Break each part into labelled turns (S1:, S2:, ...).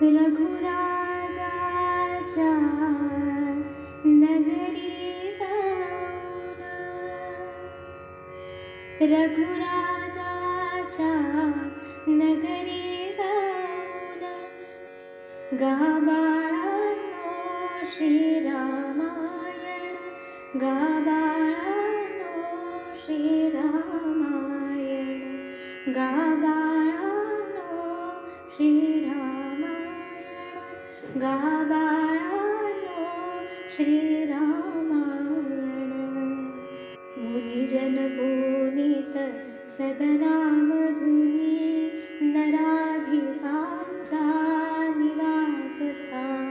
S1: रघुराजाच्या नगरी जाऊन रघुराजाच्या नगरी जाऊन गाबाळानो श्रीरामायण गाबाळानो श्रीरामायण गाबाळानो श्रीरामायण मुनिजनपूनित सदरामधुनि नराधिपञ्च निवासस्थानि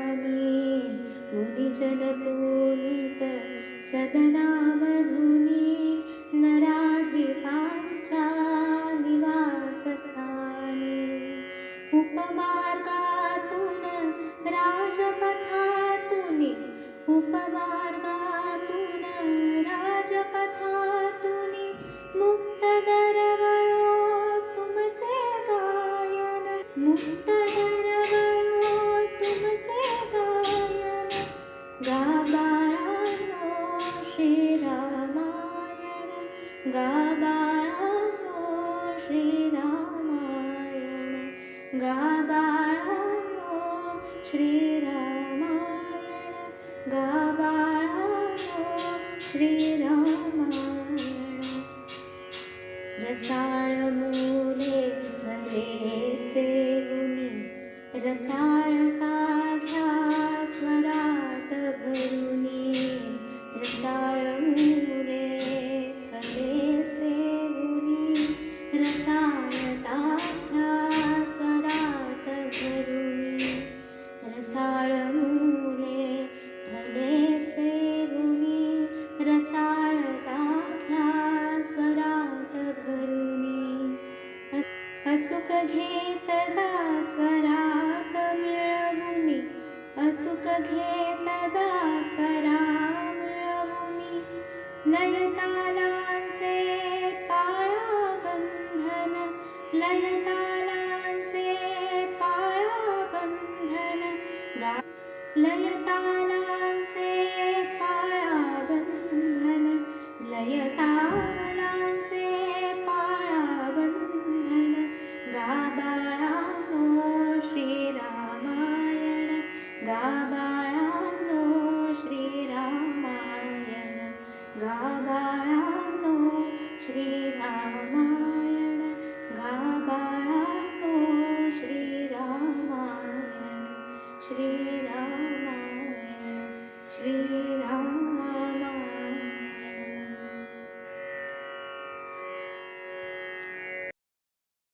S1: मुनिजनपूरित सदरामधुनि उपमार्गा उपमार्गातून राजपथातून मुक्त दरवळो तुमचे गायन। मुक्त दरवळो तुमचे गायन गाबाळानो श्रीरामायण गाबाळानो श्रीरामायण गाबाळानो श्रीरामायण गवा श्रीरमाण रसा मूले गरे रसा अचूक घेत जा स्वरात मिळवुनी. अचूक घेत जा स्वरा मिळवुनी. लयतालांचे पाळा बंधन लयतालांचे पाळा बंधन गा लयतालांचे श्रीरामायण श्रीरामायण श्री